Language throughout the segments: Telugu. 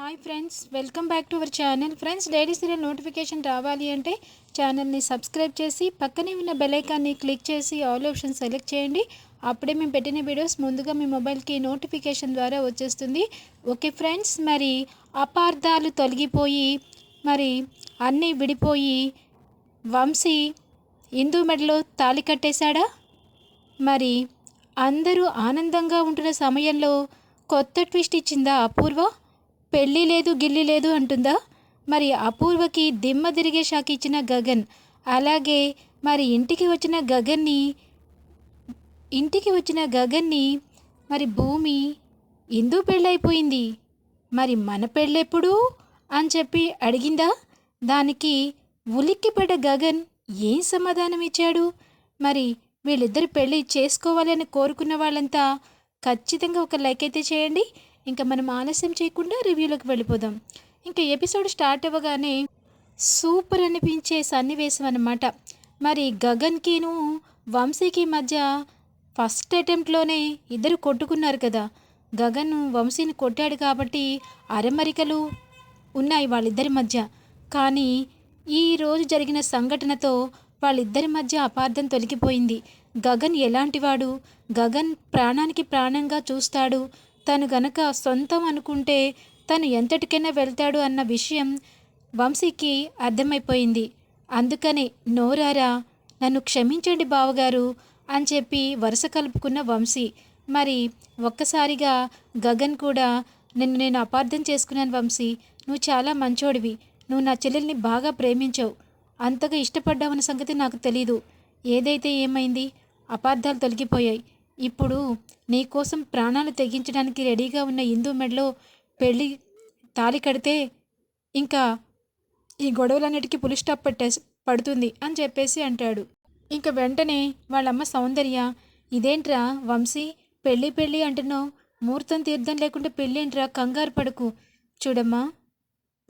Hi friends welcome back to our channel friends daily serial notification రావాలి అంటే ఛానల్ని సబ్స్క్రైబ్ చేసి పక్కనే ఉన్న బెలైకాన్ని క్లిక్ చేసి ఆల్ ఆప్షన్ సెలెక్ట్ చేయండి. అప్పుడే మేము పెట్టిన వీడియోస్ ముందుగా మీ మొబైల్కి నోటిఫికేషన్ ద్వారా వచ్చేస్తుంది. ఓకే ఫ్రెండ్స్ మరి అపార్థాలు తొలగిపోయి మరి అన్నీ విడిపోయి వంశీ హిందూ మెడలో తాళి కట్టేశాడా? మరి అందరూ ఆనందంగా ఉంటున్న సమయంలో కొత్త ట్విస్ట్ ఇచ్చిందా అపూర్వ? పెళ్ళి లేదు గిల్లి లేదు అంటుందా? మరి అపూర్వకి దిమ్మ తిరిగే షాక్ ఇచ్చిన గగన్. అలాగే మరి ఇంటికి వచ్చిన గగన్ని ఇంటికి వచ్చిన గగన్ని మరి భూమి ఎందు పెళ్ళైపోయింది. మరి మన పెళ్ళెప్పుడు? అని చెప్పి అడిగిందా? దానికి ఉలిక్కిపడ్డ గగన్ ఏం సమాధానం ఇచ్చాడు? మరి వీళ్ళిద్దరు పెళ్ళి చేసుకోవాలని కోరుకున్న వాళ్ళంతా ఖచ్చితంగా ఒక లైక్ అయితే చేయండి. ఇంకా మనం ఆలస్యం చేయకుండా రివ్యూలోకి వెళ్ళిపోదాం. ఇంకా ఎపిసోడ్ స్టార్ట్ అవ్వగానే సూపర్ అనిపించే సన్నివేశం అన్నమాట. మరి గగన్కిను వంశీకి మధ్య ఫస్ట్ అటెంప్ట్లోనే ఇద్దరు కొట్టుకున్నారు కదా. గగన్ వంశీని కొట్టాడు కాబట్టి అరమరికలు ఉన్నాయి వాళ్ళిద్దరి మధ్య. కానీ ఈ రోజు జరిగిన సంఘటనతో వాళ్ళిద్దరి మధ్య అపార్థం తొలగిపోయింది. గగన్ ఎలాంటివాడు? గగన్ ప్రాణానికి ప్రాణంగా చూస్తాడు. తను గనక సొంతం అనుకుంటే తను ఎంతటికైనా వెళ్తాడు అన్న విషయం వంశీకి అర్థమైపోయింది. అందుకని నోరారా నన్ను క్షమించండి బావగారు అని చెప్పి వరుస కలుపుకున్న వంశీ మరి ఒక్కసారిగా గగన్ కూడా నిన్ను నేను అపార్థం చేసుకున్నాను వంశీ నువ్వు చాలా మంచోడివి నువ్వు నా చెల్లెల్ని బాగా ప్రేమించావు అంతగా ఇష్టపడ్డావన్న సంగతి నాకు తెలీదు ఏదైతే ఏమైంది అపార్థాలు తొలగిపోయాయి ఇప్పుడు నీకోసం ప్రాణాలు తెగించడానికి రెడీగా ఉన్న హిందూ మెడలో పెళ్ళి తాళి కడితే ఇంకా ఈ గొడవలన్నిటికీ పులి స్టాప్ పెట్టే పడుతుంది అని చెప్పేసి అంటాడు. ఇంకా వెంటనే వాళ్ళమ్మ సౌందర్య ఇదేంట్రా వంశీ పెళ్ళి పెళ్ళి అంటున్నావు. ముహూర్తం తీర్థం లేకుండా పెళ్ళేంట్రా? కంగారు పడుకు. చూడమ్మా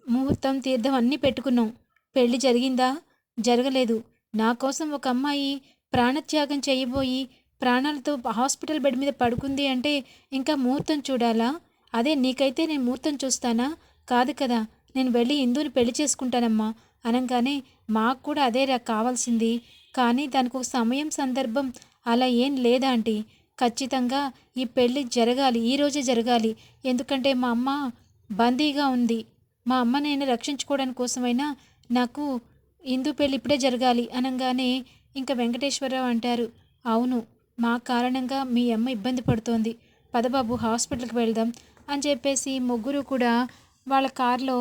ముహూర్తం తీర్థం అన్నీ పెట్టుకున్నాం. పెళ్ళి జరిగిందా? జరగలేదు. నా కోసం ఒక అమ్మాయి ప్రాణత్యాగం చేయబోయి ప్రాణాలతో హాస్పిటల్ బెడ్ మీద పడుకుంది అంటే ఇంకా ముహూర్తం చూడాలా? అదే నీకైతే నేను ముహూర్తం చూస్తానా? కాదు కదా నేను వెళ్ళి ఇందుని పెళ్ళి చేసుకుంటానమ్మా. అనగానే మాకు కూడా అదే రా కావాల్సింది. కానీ దానికి ఒక సమయం సందర్భం అలా ఏం లేదా ఆంటీ? ఖచ్చితంగా ఈ పెళ్ళి జరగాలి ఈ రోజే జరగాలి. ఎందుకంటే మా అమ్మ బందీగా ఉంది. మా అమ్మ నేను రక్షించుకోవడానికి కోసమైనా నాకు హిందూ పెళ్ళి ఇప్పుడే జరగాలి. అనగానే ఇంకా వెంకటేశ్వరరావు అంటారు. అవును. మా కారణంగా మీ అమ్మ ఇబ్బంది పడుతోంది. పదబాబు హాస్పిటల్కి వెళ్దాం అని చెప్పేసి ముగ్గురు కూడా వాళ్ళ కారులో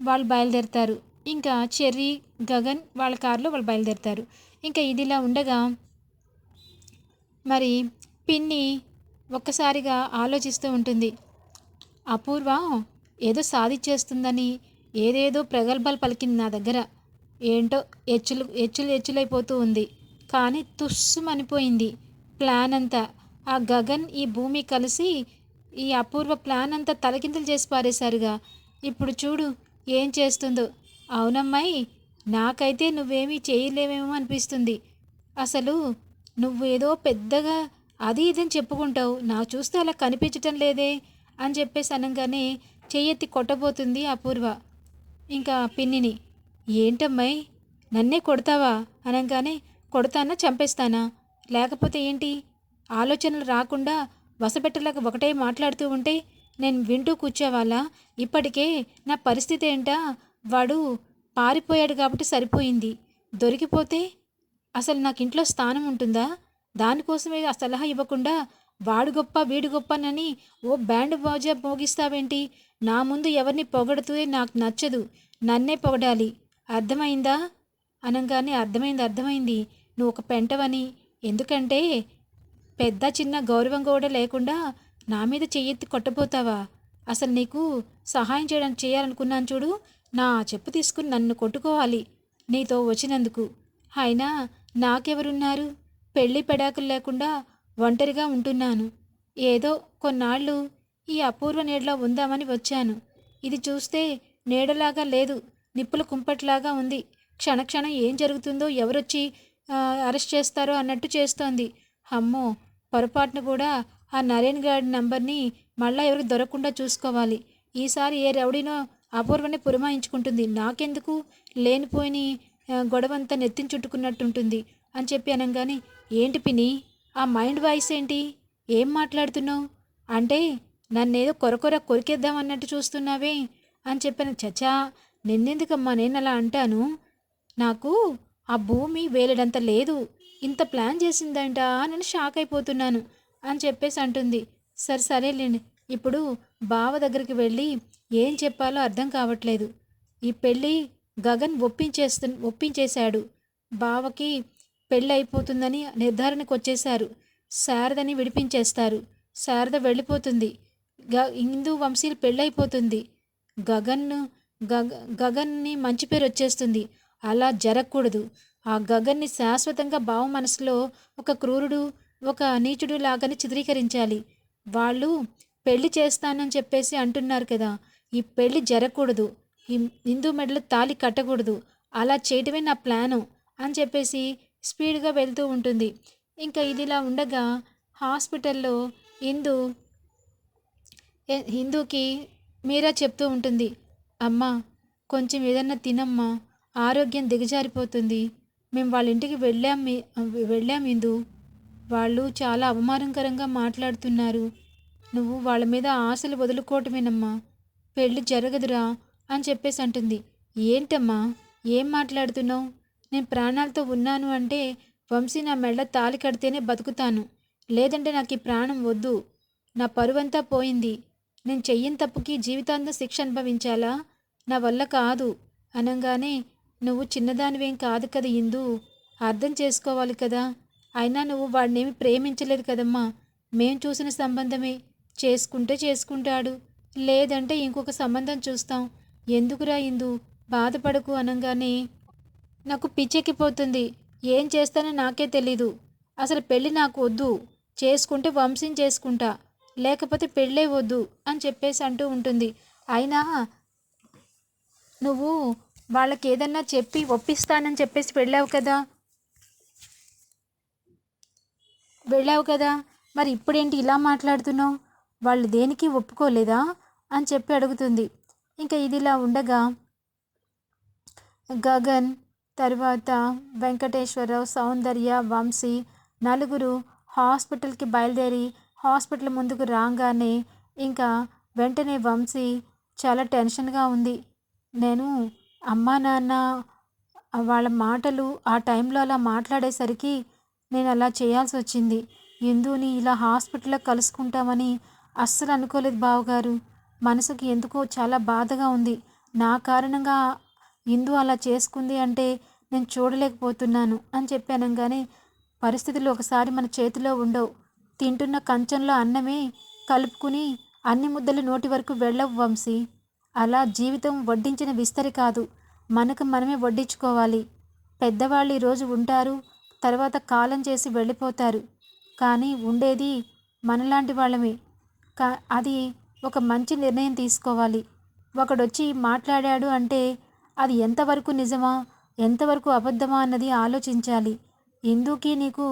వాళ్ళు బయలుదేరుతారు. ఇంకా చెర్రీ గగన్ వాళ్ళ కారులో వాళ్ళు బయలుదేరుతారు. ఇంకా ఇదిలా ఉండగా మరి పిన్ని ఒక్కసారిగా ఆలోచిస్తూ ఉంటుంది. అపూర్వ ఏదో సాధించేస్తుందని ఏదేదో ప్రగల్భాలు పలికింది నా దగ్గర. ఏంటో ఎచ్చులు ఎచ్చులు ఎచ్చులైపోతూ ఉంది. కానీ తుస్సుమనిపోయింది. ప్లాన్ అంతా ఆ గగన్ ఈ భూమి కలిసి ఈ అపూర్వ ప్లాన్ అంతా తలకిందులు చేసి పారేశారుగా. ఇప్పుడు చూడు ఏం చేస్తుందో. అవునమ్మాయి నాకైతే నువ్వేమీ చేయలేవేమో అనిపిస్తుంది. అసలు నువ్వు ఏదో పెద్దగా అది ఇదని చెప్పుకుంటావు. నా చూస్తే అలా కనిపించటం లేదే అని చెప్పేసి అనగానే చెయ్యెత్తి కొట్టబోతుంది అపూర్వ. ఇంకా పిన్నిని ఏంటమ్మాయి నన్నే కొడతావా? అనగానే కొడతానా చంపేస్తానా? లేకపోతే ఏంటి? ఆలోచనలు రాకుండా వసపెట్టలేక ఒకటే మాట్లాడుతూ ఉంటే నేను వింటూ కూర్చోవాలా? ఇప్పటికే నా పరిస్థితి ఏంటా? వాడు పారిపోయాడు కాబట్టి సరిపోయింది. దొరికిపోతే అసలు నాకు ఇంట్లో స్థానం ఉంటుందా? దానికోసమే ఆ సలహా ఇవ్వకుండా వాడు గొప్ప వీడు గొప్పనని ఓ బ్యాండ్ బాజా మోగిస్తావేంటి? నా ముందు ఎవరిని పొగడుతూ నాకు నచ్చదు. నన్నే పొగడాలి. అర్థమైందా? అనగానే అర్థమైంది అర్థమైంది. నువ్వు ఒక పెంటవని ఎందుకంటే పెద్ద చిన్న గౌరవం కూడా లేకుండా నా మీద చెయ్యెత్తి కొట్టబోతావా? అసలు నీకు సహాయం చేయడానికి చేయాలనుకున్నాను చూడు. నా చెప్పు తీసుకుని నన్ను కొట్టుకోవాలి నీతో వచ్చినందుకు. అయినా నాకెవరున్నారు? పెళ్ళి పెడాకులు లేకుండా ఒంటరిగా ఉంటున్నాను. ఏదో కొన్నాళ్ళు ఈ అపూర్వ నీడలో ఉందామని వచ్చాను. ఇది చూస్తే నీడలాగా లేదు నిప్పుల కుంపట్లాగా ఉంది. క్షణక్షణం ఏం జరుగుతుందో ఎవరొచ్చి అరెస్ట్ చేస్తారో అన్నట్టు చేస్తోంది. అమ్మో! పొరపాటున కూడా ఆ నరేన్ గారి నంబర్ని మళ్ళీ ఎవరికి దొరకకుండా చూసుకోవాలి. ఈసారి ఏ రౌడీనో అపూర్వని పురమాయించుకుంటుంది. నాకెందుకు? లేనిపోయిన గొడవంతా నెత్తిని చుట్టుకున్నట్టుంటుంది అని చెప్పి అనగానే ఏంటి పిని ఆ మైండ్ వాయిస్ ఏంటి? ఏం మాట్లాడుతున్నావు? అంటే నన్నేదో కొరకొర కొరికేద్దాం అన్నట్టు చూస్తున్నావే అని చెప్పాను చచా నిన్నెందుకమ్మా? నేను అలా అంటాను. నాకు ఆ భూమి వేలడంత లేదు. ఇంత ప్లాన్ చేసిందంట నేను షాక్ అయిపోతున్నాను అని చెప్పేసి అంటుంది. సరే సరేలేండి. ఇప్పుడు బావ దగ్గరికి వెళ్ళి ఏం చెప్పాలో అర్థం కావట్లేదు. ఈ పెళ్ళి గగన్ ఒప్పించేస్తు ఒప్పించేశాడు. బావకి పెళ్ళి అయిపోతుందని నిర్ధారణకు వచ్చేశారు. శారదని విడిపించేస్తారు. శారద వెళ్ళిపోతుంది. గ హిందూ వంశీలు పెళ్ళైపోతుంది. గగన్ను గగ గగన్ని మంచి పేరు వచ్చేస్తుంది. అలా జరగకూడదు. ఆ గగన్ని శాశ్వతంగా భావ మనసులో ఒక క్రూరుడు ఒక నీచుడు లాగానే చిత్రీకరించాలి. వాళ్ళు పెళ్ళి చేస్తానని చెప్పేసి అంటున్నారు కదా ఈ పెళ్ళి జరగకూడదు. ఈ హిందూ మెడలో తాళి కట్టకూడదు. అలా చేయటమే నా ప్లాను అని చెప్పేసి స్పీడ్గా వెళ్తూ ఉంటుంది. ఇంకా ఇదిలా ఉండగా హాస్పిటల్లో హిందూ హిందూకి మీరా చెప్తూ ఉంటుంది అమ్మా కొంచెం ఏదన్నా తినమ్మా ఆరోగ్యం దిగజారిపోతుంది. మేము వాళ్ళ ఇంటికి వెళ్ళాం మీ- వెళ్ళాం ఇందు. వాళ్ళు చాలా అవమానకరంగా మాట్లాడుతున్నారు. నువ్వు వాళ్ళ మీద ఆశలు వదులుకోవటమేనమ్మా. పెళ్ళి జరగదురా అని చెప్పేసి అంటుంది. ఏంటమ్మా? ఏం మాట్లాడుతున్నావు? నేను ప్రాణాలతో ఉన్నాను అంటే వంశీ నా మెళ్ళ తాలి కడితేనే బతుకుతాను. లేదంటే నాకు ఈ ప్రాణం వద్దు. నా పరువంతా పోయింది. నేను చెయ్యని తప్పుకి జీవితాంతం శిక్ష అనుభవించాలా? నా వల్ల కాదు. అనగానే నువ్వు చిన్నదానివేం కాదు కదా ఇందు. అర్థం చేసుకోవాలి కదా. అయినా నువ్వు వాడినేమి ప్రేమించలేదు కదమ్మా. మేం చూసిన సంబంధమే. చేసుకుంటే చేసుకుంటాడు. లేదంటే ఇంకొక సంబంధం చూస్తాం. ఎందుకురా ఇందు? బాధపడకు అనగానే. నాకు పిచ్చెక్కిపోతుంది. ఏం చేస్తానో నాకే తెలీదు. అసలు పెళ్ళి నాకు వద్దు. చేసుకుంటే వంశం చేసుకుంటా. లేకపోతే పెళ్ళే వద్దు అని చెప్పేసి అంటూ ఉంటుంది. అయినా నువ్వు వాళ్ళకి ఏదన్నా చెప్పి ఒప్పిస్తానని చెప్పేసి వెళ్ళావు కదా? వెళ్ళావు కదా? మరి ఇప్పుడేంటి ఇలా మాట్లాడుతున్నావు? వాళ్ళు దేనికి ఒప్పుకోలేదా? అని చెప్పి అడుగుతుంది. ఇంకా ఇదిలా ఉండగా గగన్ తర్వాత వెంకటేశ్వరరావు సౌందర్య వంశీ నలుగురు హాస్పిటల్కి బయలుదేరి హాస్పిటల్ ముందుకు రాగానే ఇంకా వెంటనే వంశీ చాలా టెన్షన్గా ఉంది. నేను అమ్మా నాన్న వాళ్ళ మాటలు ఆ టైంలో అలా మాట్లాడేసరికి నేను అలా చేయాల్సి వచ్చింది. ఎందుని ఇలా హాస్పిటల్లో కలుసుకుంటామని అస్సలు అనుకోలేదు బావగారు. మనసుకి ఎందుకో చాలా బాధగా ఉంది. నా కారణంగా ఇందు అలా చేసుకుంది అంటే నేను చూడలేకపోతున్నాను అని చెప్పానంగానే పరిస్థితులు ఒకసారి మన చేతిలో ఉండవు. తింటున్న కంచంలో అన్నమే కలుపుకుని అన్ని ముద్దలు నోటి వరకు వెళ్ళవు వంశీ. అలా జీవితం వడ్డించిన విస్తరి కాదు. మనకు మనమే వడ్డించుకోవాలి. పెద్దవాళ్ళు ఈరోజు ఉంటారు తర్వాత కాలం చేసి వెళ్ళిపోతారు. కానీ ఉండేది మనలాంటి వాళ్ళమే. కా అది ఒక మంచి నిర్ణయం తీసుకోవాలి. ఒకడొచ్చి మాట్లాడాడు అంటే అది ఎంతవరకు నిజమా ఎంతవరకు అబద్ధమా అన్నది ఆలోచించాలి. ఇందుకి నీకు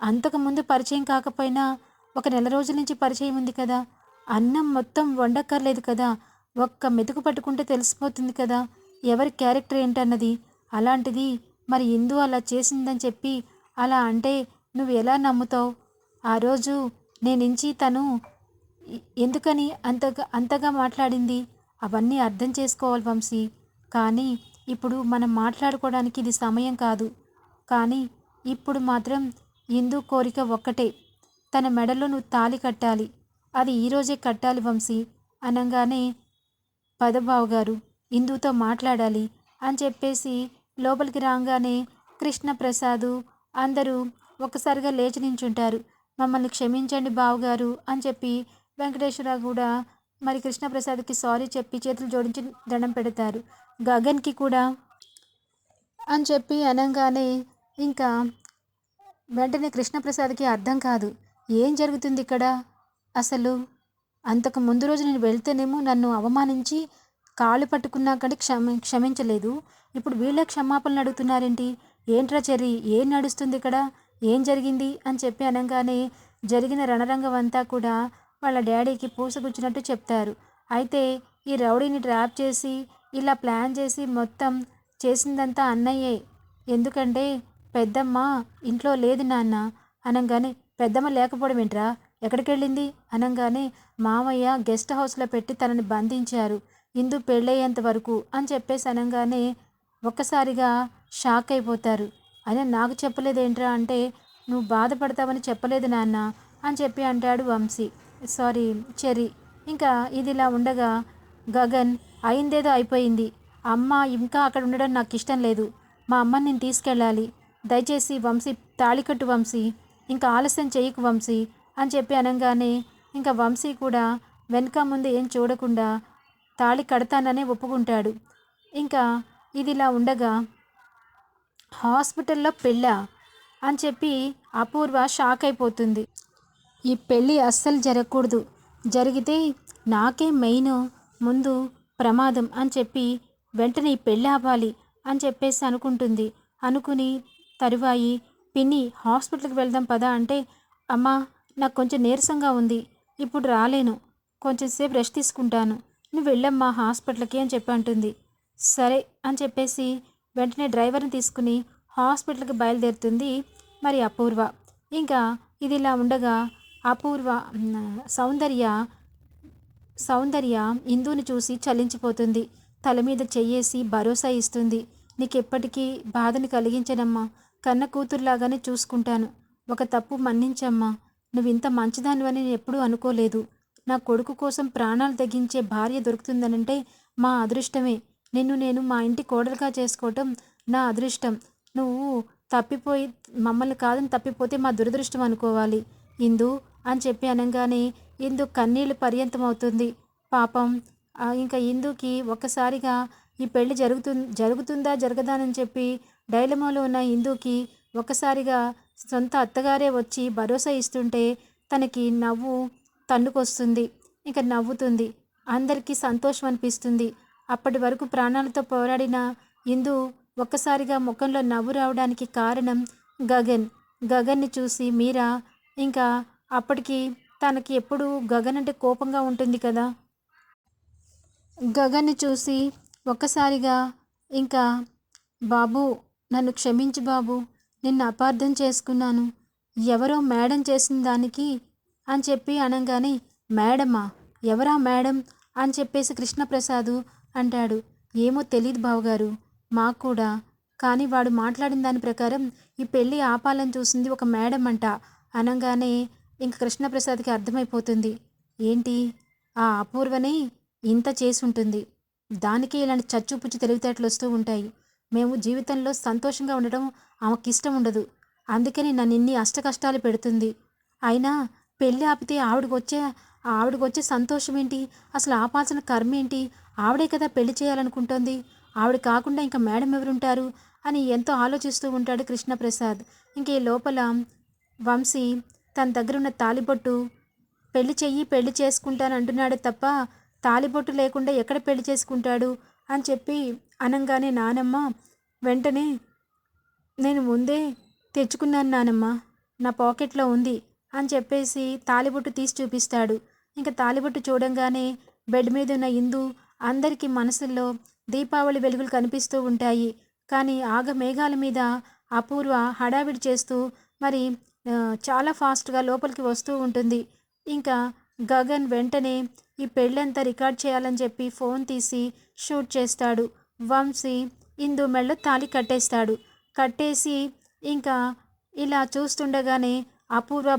అంతకుముందు పరిచయం కాకపోయినా ఒక నెల రోజుల నుంచి పరిచయం ఉంది కదా. అన్నం మొత్తం వండక్కర్లేదు కదా. ఒక్క మెతుకు పట్టుకుంటే తెలిసిపోతుంది కదా. ఎవరి క్యారెక్టర్ ఏంటన్నది? అలాంటిది మరి ఇందు అలా చేసిందని చెప్పి అలా అంటే నువ్వు ఎలా నమ్ముతావు? ఆ రోజు నేనించి తను ఎందుకని అంతగా అంతగా మాట్లాడింది? అవన్నీ అర్థం చేసుకోవాలి వంశీ. కానీ ఇప్పుడు మనం మాట్లాడుకోవడానికి ఇది సమయం కాదు. కానీ ఇప్పుడు మాత్రం ఇందు కోరిక ఒక్కటే. తన మెడలో నువ్వు తాళి కట్టాలి. అది ఈరోజే కట్టాలి వంశీ. అనగానే పదబావు గారు ఇందుతో మాట్లాడాలి అని చెప్పేసి లోపలికి రాగానే కృష్ణప్రసాదు అందరూ ఒక్కసారిగా లేచి నించుంటారు. మమ్మల్ని క్షమించండి బావగారు అని చెప్పి వెంకటేశ్వర కూడా మరి కృష్ణప్రసాద్కి సారీ చెప్పి చేతులు జోడించి దండం పెడతారు. గగన్కి కూడా అని చెప్పి అనగానే ఇంకా వెంటనే కృష్ణప్రసాద్కి అర్థం కాదు. ఏం జరుగుతుంది ఇక్కడ? అసలు అంతకు ముందు రోజు నేను వెళ్తేనేమో నన్ను అవమానించి కాళ్ళు పట్టుకున్నా కానీ క్షమ క్షమించలేదు. ఇప్పుడు వీళ్ళే క్షమాపణలు అడుగుతున్నారేంటి? ఏంట్రా చెర్రి ఏం నడుస్తుంది ఇక్కడ? ఏం జరిగింది? అని చెప్పి అనగానే జరిగిన రణరంగం అంతా కూడా వాళ్ళ డాడీకి పూసగుచ్చినట్టు చెప్తారు. అయితే ఈ రౌడీని ట్రాప్ చేసి ఇలా ప్లాన్ చేసి మొత్తం చేసిందంతా అన్నయ్యే. ఎందుకంటే పెద్దమ్మ ఇంట్లో లేదు నాన్న అనగానే పెద్దమ్మ లేకపోవడం ఏంట్రా? ఎక్కడికి వెళ్ళింది అనగానే మామయ్య గెస్ట్ హౌస్లో పెట్టి తనని బంధించారు. ఇందు పెళ్ళయ్యేంత వరకు అని చెప్పేసి అనగానే ఒక్కసారిగా షాక్ అయిపోతారు. అయినా నాకు చెప్పలేదేంట్రా అంటే నువ్వు బాధపడతావని చెప్పలేదు నాన్న అని చెప్పి అంటాడు వంశీ. సారీ చెరి ఇంకా ఇది ఇలా ఉండగా గగన్ అయిందేదో అయిపోయింది. అమ్మ ఇంకా అక్కడ ఉండడం నాకు ఇష్టం లేదు. మా అమ్మని నేను తీసుకెళ్ళాలి. దయచేసి వంశీ తాళికట్టు వంశీ. ఇంకా ఆలస్యం చేయకు వంశీ. అని చెప్పి అనగానే ఇంకా వంశీ కూడా వెనక ముందు ఏం చూడకుండా తాళి కడతాననే ఒప్పుకుంటాడు. ఇంకా ఇదిలా ఉండగా హాస్పిటల్లో పెళ్ళ అని చెప్పి అపూర్వ షాక్ అయిపోతుంది. ఈ పెళ్ళి అస్సలు జరగకూడదు. జరిగితే నాకే మెయిన్ ముందు ప్రమాదం అని చెప్పి వెంటనే ఈ పెళ్ళి ఆపాలి అని చెప్పేసి అనుకుంటుంది. అనుకుని తరువాయి పిన్ని హాస్పిటల్కి వెళ్దాం పదా అంటే అమ్మా నాకు కొంచెం నీరసంగా ఉంది. ఇప్పుడు రాలేను. కొంచెం సేపు రెస్ట్ తీసుకుంటాను. నువ్వు వెళ్ళమ్మా హాస్పిటల్కి అని చెప్పి అంటుంది. సరే అని చెప్పేసి వెంటనే డ్రైవర్ని తీసుకుని హాస్పిటల్కి బయలుదేరుతుంది మరి అపూర్వ. ఇంకా ఇది ఇలా ఉండగా అపూర్వ సౌందర్య సౌందర్య ఇందుని చూసి చలించిపోతుంది. తల మీద చెయ్యేసి భరోసా ఇస్తుంది. నీకెప్పటికీ బాధని కలిగించనమ్మా. కన్న కూతురులాగానే చూసుకుంటాను. ఒక తప్పు మన్నించమ్మా. నువ్వు ఇంత మంచిదానివని నేను ఎప్పుడూ అనుకోలేదు. నా కొడుకు కోసం ప్రాణాలు తెగించే భార్య దొరుకుతుందనంటే మా అదృష్టమే. నిన్ను నేను మా ఇంటి కోడలుగా చేసుకోవటం నా అదృష్టం. నువ్వు తప్పిపోయి మమ్మల్ని కాదని తప్పిపోతే మా దురదృష్టం అనుకోవాలి. ఇందు అని చెప్పి అనగానే ఇందు కన్నీళ్ళు పర్యంతం అవుతుంది పాపం ఇంకా ఇందుకి ఒక్కసారిగా ఈ పెళ్ళి జరుగుతు జరుగుతుందా జరగదానని చెప్పి డైలమాలో ఉన్న ఇందుకి ఒక్కసారిగా సొంత అత్తగారే వచ్చి భరోసా ఇస్తుంటే తనకి నవ్వు తన్నుకొస్తుంది ఇంకా నవ్వుతుంది. అందరికీ సంతోషం అనిపిస్తుంది. అప్పటి వరకు ప్రాణాలతో పోరాడిన ఇందు ఒక్కసారిగా ముఖంలో నవ్వు రావడానికి కారణం గగన్. గగన్ని చూసి మీరా ఇంకా అప్పటికి తనకి ఎప్పుడు గగన్ అంటే కోపంగా ఉంటుంది కదా? గగన్ని చూసి ఒక్కసారిగా ఇంకా బాబు నన్ను క్షమించు బాబు. నిన్ను అపార్థం చేసుకున్నాను. ఎవరో మేడం చేసిన దానికి అని చెప్పి అనగానే మేడమా? ఎవరా మేడం అని చెప్పేసి కృష్ణప్రసాద్ అంటాడు. ఏమో తెలియదు బావగారు. మాకు కూడా. కానీ వాడు మాట్లాడిన దాని ప్రకారం ఈ పెళ్ళి ఆపాలని చూసింది ఒక మేడం అంట అనగానే ఇంక కృష్ణప్రసాద్కి అర్థమైపోతుంది. ఏంటి? ఆ అపూర్వనే ఇంత చేసి ఉంటుంది. దానికి ఇలాంటి చచ్చుపుచ్చు తెలివితేటలు వస్తూ ఉంటాయి. మేము జీవితంలో సంతోషంగా ఉండడం ఆమెకి ఇష్టం ఉండదు. అందుకని నన్ను ఇన్ని అష్టకష్టాలు పెడుతుంది. అయినా పెళ్ళి ఆపితే ఆవిడకు వచ్చే ఆవిడకు వచ్చే సంతోషం ఏంటి? అసలు ఆపాల్సిన కర్మ ఏంటి? ఆవిడే కదా పెళ్ళి చేయాలనుకుంటోంది. ఆవిడ కాకుండా ఇంకా మేడం ఎవరుంటారు? అని ఎంతో ఆలోచిస్తూ ఉంటాడు కృష్ణప్రసాద్. ఇంకే లోపల వంశీ తన దగ్గర ఉన్న తాలిబొట్టు పెళ్ళి చెయ్యి పెళ్ళి చేసుకుంటాను అంటున్నాడు తప్ప తాలిబొట్టు లేకుండా ఎక్కడ పెళ్ళి చేసుకుంటాడు? అని చెప్పి అనంగానే నానమ్మ వెంటనే నేను ముందే తెచ్చుకున్నాను నానమ్మ నా పాకెట్లో ఉంది అని చెప్పేసి తాలిబొట్టు తీసి చూపిస్తాడు. ఇంకా తాలిబొట్టు చూడంగానే బెడ్ మీద ఉన్న ఇందు అందరికీ మనసుల్లో దీపావళి వెలుగులు కనిపిస్తూ ఉంటాయి. కానీ ఆగ మేఘాల మీద అపూర్వ హడావిడి చేస్తూ మరి చాలా ఫాస్ట్గా లోపలికి వస్తూ ఉంటుంది. ఇంకా గగన్ వెంటనే ఈ పెళ్ళంతా రికార్డ్ చేయాలని చెప్పి ఫోన్ తీసి షూట్ చేస్తాడు. వంశీ ఇందు మెళ్ళ తాళి కట్టేస్తాడు. కట్టేసి ఇంకా ఇలా చూస్తుండగానే అపూర్వ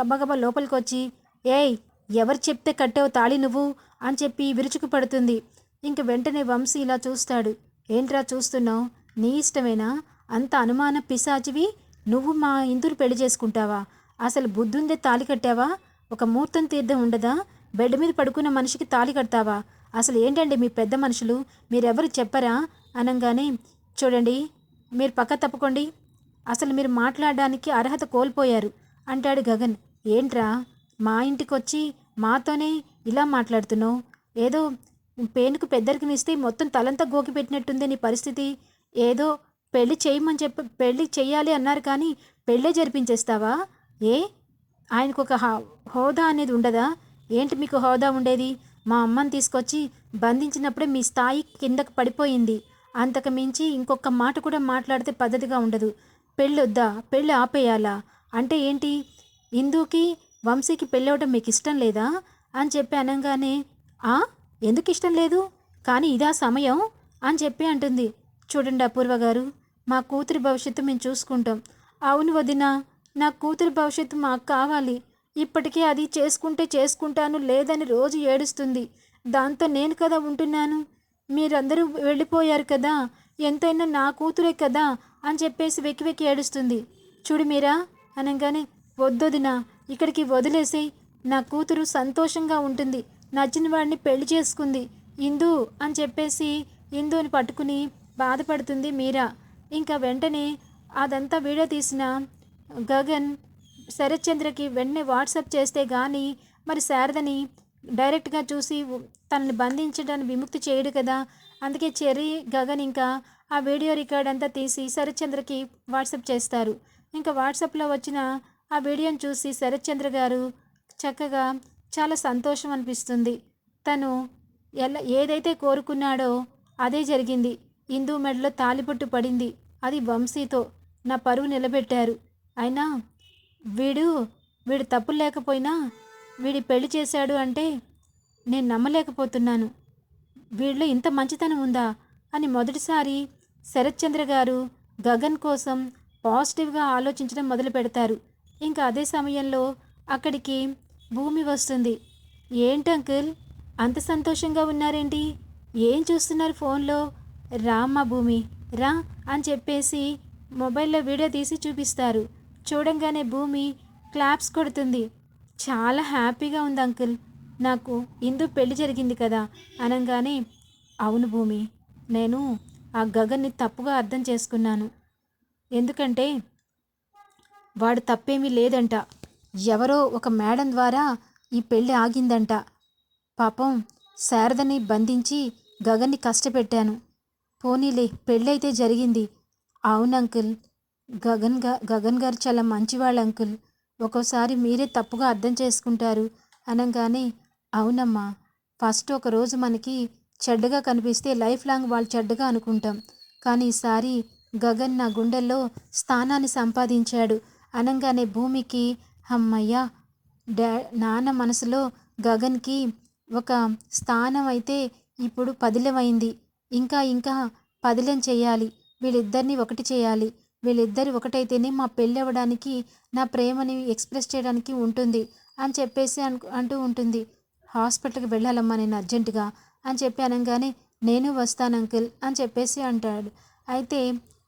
గబగబ లోపలికి వచ్చి ఏయ్ ఎవరు చెప్తే కట్టావు తాళి నువ్వు? అని చెప్పి విరుచుకు పడుతుంది. ఇంక వెంటనే వంశీ ఇలా చూస్తాడు. ఏంట్రా చూస్తున్నావు? నీ ఇష్టమేనా? అంత అనుమాన పిశాచివి నువ్వు మా ఇందురు పెళ్ళి చేసుకుంటావా? అసలు బుద్ధుందే తాళి కట్టావా? ఒక ముహూర్తం తీర్థం ఉండదా? బెడ్ మీద పడుకున్న మనిషికి తాళి కడతావా? అసలు ఏంటండి మీ పెద్ద మనుషులు? మీరెవరు చెప్పరా? అనగానే చూడండి మీరు పక్క తప్పుకోండి. అసలు మీరు మాట్లాడడానికి అర్హత కోల్పోయారు. అంటాడు గగన్. ఏంట్రా? మా ఇంటికి వచ్చి మాతోనే ఇలా మాట్లాడుతున్నావు? ఏదో పేనుకు పెద్దరికనిస్తే మొత్తం తలంతా గోకి పెట్టినట్టుంది నీ పరిస్థితి. ఏదో పెళ్ళి చేయమని చెప్పి పెళ్ళి చెయ్యాలి అన్నారు కానీ పెళ్ళే జరిపించేస్తావా? ఏ? ఆయనకు ఒక హోదా అనేది ఉండదా? ఏంటి మీకు హోదా ఉండేది? మా అమ్మని తీసుకొచ్చి బంధించినప్పుడే మీ స్థాయి కిందకు పడిపోయింది. అంతకు మించి ఇంకొక మాట కూడా మాట్లాడితే పద్ధతిగా ఉండదు. పెళ్ళొద్దా? పెళ్ళి ఆపేయాలా? అంటే ఏంటి? ఇందుకి వంశీకి పెళ్ళవడం మీకు ఇష్టం లేదా? అని చెప్పి అనగానే ఆ? ఎందుకు ఇష్టం లేదు? కానీ ఇదా సమయం? అని చెప్పి అంటుంది. చూడండి అపూర్వ గారు మా కూతురి భవిష్యత్తు మేము చూసుకుంటాం. అవును వదిన నా కూతురి భవిష్యత్తు మాకు కావాలి. ఇప్పటికే అది చేసుకుంటే చేసుకుంటాను లేదని రోజు ఏడుస్తుంది. దాంతో నేను కదా ఉంటున్నాను? మీరందరూ వెళ్ళిపోయారు కదా? ఎంతైనా నా కూతురే కదా? అని చెప్పేసి వెక్కి వెక్కి ఏడుస్తుంది. చూడు మీరా అనగానే వద్దొదినా ఇక్కడికి వదిలేసి నా కూతురు సంతోషంగా ఉంటుంది. నచ్చిన వాడిని పెళ్ళి చేసుకుంది. ఇందు అని చెప్పేసి ఇందుని పట్టుకుని బాధపడుతుంది మీరా. ఇంకా వెంటనే అదంతా వీడియో తీసిన గగన్ శరత్చంద్రకి వెంటనే వాట్సాప్ చేస్తే కానీ మరి శారదని డైరెక్ట్గా చూసి తనని బంధించడానికి విముక్తి చేయడు కదా. అందుకే చెర్రీ గగన్ ఇంకా ఆ వీడియో రికార్డ్ అంతా తీసి శరత్చంద్రకి వాట్సాప్ చేస్తారు. ఇంకా వాట్సాప్లో వచ్చిన ఆ వీడియోని చూసి శరత్చంద్ర గారు చక్కగా చాలా సంతోషం అనిపిస్తుంది. తను ఎలా ఏదైతే కోరుకున్నాడో అదే జరిగింది. హిందూ మెడలో తాలిపొట్టు పడింది. అది వంశీతో నా పరువు నిలబెట్టారు. అయినా వీడు వీడు తప్పులు లేకపోయినా వీడి పెళ్ళి చేశాడు అంటే నేను నమ్మలేకపోతున్నాను. వీళ్ళు ఇంత మంచితనం ఉందా? అని మొదటిసారి శరత్చంద్ర గారు గగన్ కోసం పాజిటివ్గా ఆలోచించడం మొదలు పెడతారు. ఇంకా అదే సమయంలో అక్కడికి భూమి వస్తుంది. ఏంటి అంకుల్? అంత సంతోషంగా ఉన్నారేంటి? ఏం చూస్తున్నారు ఫోన్లో? రామ్మా భూమి రా అని చెప్పేసి మొబైల్లో వీడియో తీసి చూపిస్తారు. చూడంగానే భూమి క్లాప్స్ కొడుతుంది. చాలా హ్యాపీగా ఉంది అంకుల్. నాకు ఇందు పెళ్ళి జరిగింది కదా అనగానే అవును భూమి నేను ఆ గగన్ని తప్పుగా అర్థం చేసుకున్నాను. ఎందుకంటే వాడు తప్పేమీ లేదంట. ఎవరో ఒక మేడం ద్వారా ఈ పెళ్ళి ఆగిందంట. పాపం శారదని బంధించి గగన్ని కష్టపెట్టాను. పోనీలే పెళ్ళైతే జరిగింది. అవును అంకుల్ గగన్గా గగన్ గారు చాలా మంచివాళ్ళు అంకుల్. ఒక్కోసారి మీరే తప్పుగా అర్థం చేసుకుంటారు అనగానే అవునమ్మా ఫస్ట్ ఒక రోజు మనకి చెడ్డగా కనిపిస్తే లైఫ్ లాంగ్ వాళ్ళు చెడ్డగా అనుకుంటాం. కానీ ఈసారి గగన్ నా గుండెల్లో స్థానాన్ని సంపాదించాడు. అనగానే భూమికి అమ్మయ్య డా నాన్న మనసులో గగన్కి ఒక స్థానం అయితే ఇప్పుడు పదిలమైంది ఇంకా ఇంకా పదిలం చేయాలి. వీళ్ళిద్దరినీ ఒకటి చేయాలి. వీళ్ళిద్దరు ఒకటైతేనే మా పెళ్ళి అవ్వడానికి నా ప్రేమని ఎక్స్ప్రెస్ చేయడానికి ఉంటుంది అని చెప్పేసి అను అంటూ ఉంటుంది. హాస్పిటల్కి వెళ్ళాలమ్మా నేను అర్జెంటుగా అని చెప్పి అనగానే నేను వస్తాను అంకుల్ అని చెప్పేసి అంటాడు. అయితే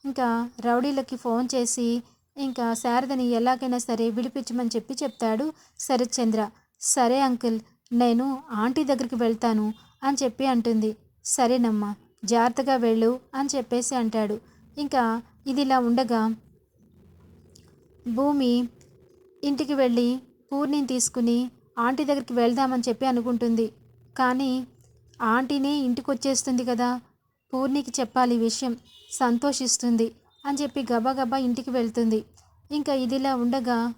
ఇంకా రౌడీలకి ఫోన్ చేసి ఇంకా శారదని ఎలాగైనా సరే విడిపించమని చెప్పి చెప్తాడు శరత్చంద్ర. సరే అంకుల్ నేను ఆంటీ దగ్గరికి వెళ్తాను అని చెప్పి అంటుంది. సరేనమ్మా జాగ్రత్తగా వెళ్ళు అని చెప్పేసి అంటాడు. ఇంకా ఇది ఇలా ఉండగా భూమి ఇంటికి వెళ్ళి పూర్ణిని తీసుకుని ఆంటీ దగ్గరికి వెళ్దామని చెప్పి అనుకుంటుంది. కానీ ఆంటీనే ఇంటికి వచ్చేస్తుంది కదా. పూర్ణికి చెప్పాలి ఈ విషయం. సంతోషిస్తుంది అని చెప్పి గబగబా ఇంటికి వెళ్తుంది. ఇంకా ఇదిలా ఉండగా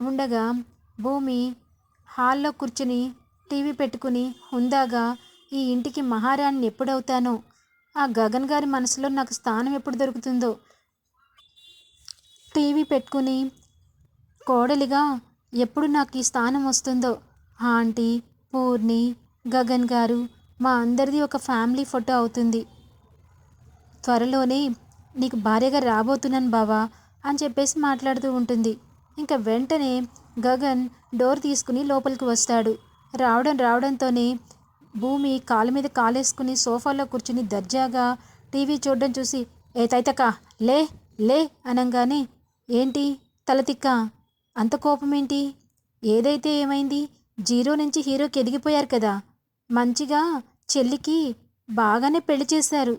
ఉండగా భూమి హాల్లో కూర్చుని టీవీ పెట్టుకుని హుందాగా ఈ ఇంటికి మహారాణి ఎప్పుడవుతానో ఆ గగన్ గారి మనసులో నాకు స్థానం ఎప్పుడు దొరుకుతుందో? టీవీ పెట్టుకుని కోడలిగా ఎప్పుడు నాకు ఈ స్థానం వస్తుందో? ఆంటీ పూర్ణి గగన్ గారు మా అందరిది ఒక ఫ్యామిలీ ఫోటో అవుతుంది. త్వరలోనే నీకు భార్యగా రాబోతున్నాను బావా అని చెప్పేసి మాట్లాడుతూ ఉంటుంది. ఇంకా వెంటనే గగన్ డోర్ తీసుకుని లోపలికి వస్తాడు. రావడం రావడంతోనే భూమి కాలు మీద కాలేసుకుని సోఫాలో కూర్చుని దర్జాగా టీవీ చూడడం చూసి ఏ తైతక లే లే అనగానే ఏంటి తలతిక్క అంత కోపమేంటి? ఏదైతే ఏమైంది జీరో నుంచి హీరోకి ఎదిగిపోయారు కదా. మంచిగా చెల్లికి బాగానే పెళ్ళి చేశారు.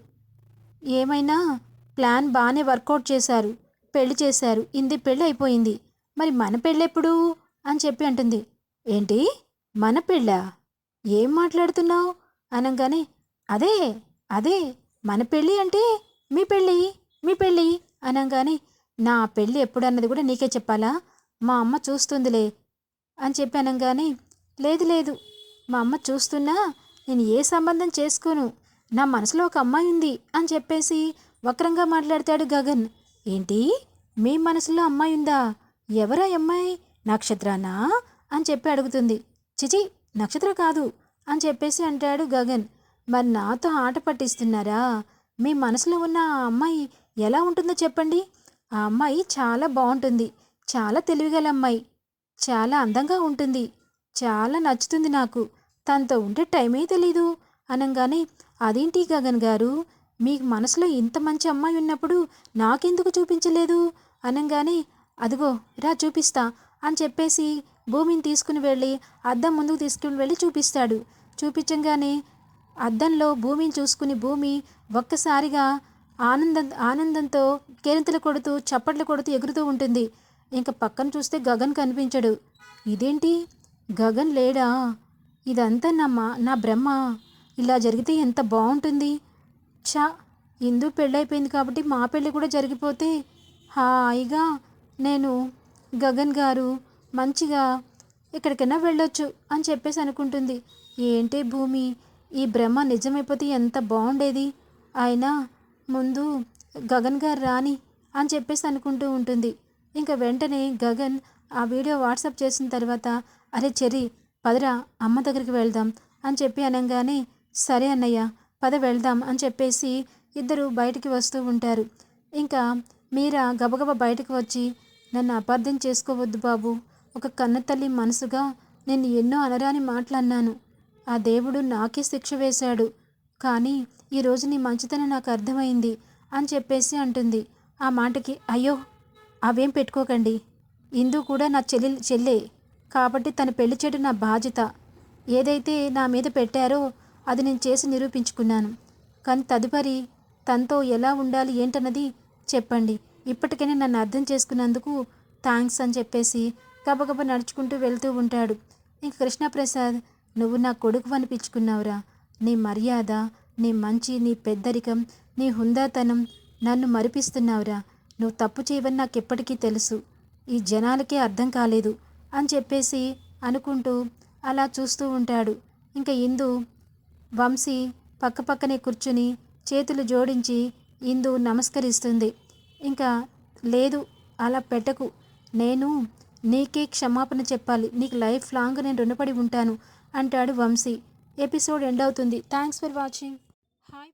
ఏమైనా ప్లాన్ బాగానే వర్కౌట్ చేశారు పెళ్ళి చేశారు ఇంది పెళ్ళి అయిపోయింది. మరి మన పెళ్ళెప్పుడు? అని చెప్పి అంటుంది. ఏంటి? మన పెళ్ళా? ఏం మాట్లాడుతున్నావు? అనగానే అదే అదే మన పెళ్ళి అంటే మీ పెళ్ళి మీ పెళ్ళి అనగానే నా పెళ్ళి ఎప్పుడన్నది కూడా నీకే చెప్పాలా? మా అమ్మ చూస్తుందిలే అని చెప్పి అనగానే లేదు లేదు మా అమ్మ చూస్తున్నా నేను ఏ సంబంధం చేసుకోను నా మనసులో ఒక అమ్మాయి ఉంది అని చెప్పేసి వక్రంగా మాట్లాడతాడు గగన్. ఏంటి? మీ మనసులో అమ్మాయి ఉందా? ఎవరా అమ్మాయి? నక్షత్రానా? అని చెప్పి అడుగుతుంది. చిచి నక్షత్ర కాదు అని చెప్పేసి అంటాడు గగన్. మరి నాతో ఆట పట్టిస్తున్నారా? మీ మనసులో ఉన్న ఆ అమ్మాయి ఎలా ఉంటుందో చెప్పండి. ఆ అమ్మాయి చాలా బాగుంటుంది. చాలా తెలివిగల అమ్మాయి. చాలా అందంగా ఉంటుంది. చాలా నచ్చుతుంది నాకు. తనతో ఉంటే టైమే తెలీదు అనగానే అదేంటి గగన్ గారు? మీకు మనసులో ఇంత మంచి అమ్మాయి ఉన్నప్పుడు నాకెందుకు చూపించలేదు? అనగానే అదిగో రా చూపిస్తా అని చెప్పేసి భూమిని తీసుకుని వెళ్ళి అద్దం ముందుకు తీసుకుని వెళ్ళి చూపిస్తాడు. చూపించగానే అద్దంలో భూమిని చూసుకుని భూమి ఒక్కసారిగా ఆనంద ఆనందంతో కేరింతలు కొడుతూ చప్పట్లు కొడుతూ ఎగురుతూ ఉంటుంది. ఇంకా పక్కన చూస్తే గగన్ కనిపించడు. ఇదేంటి? గగన్ లేడా? ఇదంతా నా మా నా బ్రహ్మ. ఇలా జరిగితే ఎంత బాగుంటుంది. చా ఇందు పెళ్ళైపోయింది కాబట్టి మా పెళ్ళి కూడా జరిగిపోతే హాయిగా నేను గగన్ గారు మంచిగా ఎక్కడికైనా వెళ్ళొచ్చు అని చెప్పేసి అనుకుంటుంది. ఏంటి భూమి? ఈ భ్రమ నిజమైపోతే ఎంత బాగుండేది? అయినా ముందు గగన్ గారు రాని అని చెప్పేసి అనుకుంటూ ఉంటుంది. ఇంకా వెంటనే గగన్ ఆ వీడియో వాట్సాప్ చేసిన తర్వాత అరే చెరి పదరా అమ్మ దగ్గరికి వెళ్దాం అని చెప్పి అనగానే సరే అన్నయ్య పద వెళ్దాం అని చెప్పేసి ఇద్దరు బయటికి వస్తూ ఉంటారు. ఇంకా మీరా గబగబా బయటకు వచ్చి నన్ను అపార్థం చేసుకోవద్దు బాబు ఒక కన్నతల్లి మనసుగా నేను ఎన్నో అనరాని మాటలన్నాను. ఆ దేవుడు నాకే శిక్ష వేశాడు. కానీ ఈరోజు నీ మంచితనం నాకు అర్థమైంది అని చెప్పేసి అంటుంది. ఆ మాటకి అయ్యో అవేం పెట్టుకోకండి. ఇందు కూడా నా చెల్లి చెల్లె. కాబట్టి తన పెళ్ళి చేయడం నా బాధ్యత. ఏదైతే నా మీద పెట్టారో అది నేను చేసి నిరూపించుకున్నాను. కానీ తదుపరి తనతో ఎలా ఉండాలి ఏంటన్నది చెప్పండి. ఇప్పటికైనా నన్ను అర్థం చేసుకున్నందుకు థ్యాంక్స్ అని చెప్పేసి గబగబ నడుచుకుంటూ వెళ్తూ ఉంటాడు. ఇంక కృష్ణప్రసాద్ నువ్వు నా కొడుకు అనిపించుకున్నావురా. నీ మర్యాద నీ మంచి నీ పెద్దరికం నీ హుందాతనం నన్ను మరిపిస్తున్నావురా. నువ్వు తప్పు చేయవని నాకు ఎప్పటికీ తెలుసు. ఈ జనాలకే అర్థం కాలేదు అని చెప్పేసి అనుకుంటూ అలా చూస్తూ ఉంటాడు. ఇంకా ఇందు వంశీ పక్కపక్కనే కూర్చుని చేతులు జోడించి ఇందు నమస్కరిస్తుంది. ఇంకా లేదు అలా పెట్టకు. నేను నీకే క్షమాపణ చెప్పాలి. నీకు లైఫ్ లాంగ్ నేను రుణపడి ఉంటాను అంటాడు వంశీ. ఎపిసోడ్ ఎండ్ అవుతుంది. Thanks for watching. హాయ్.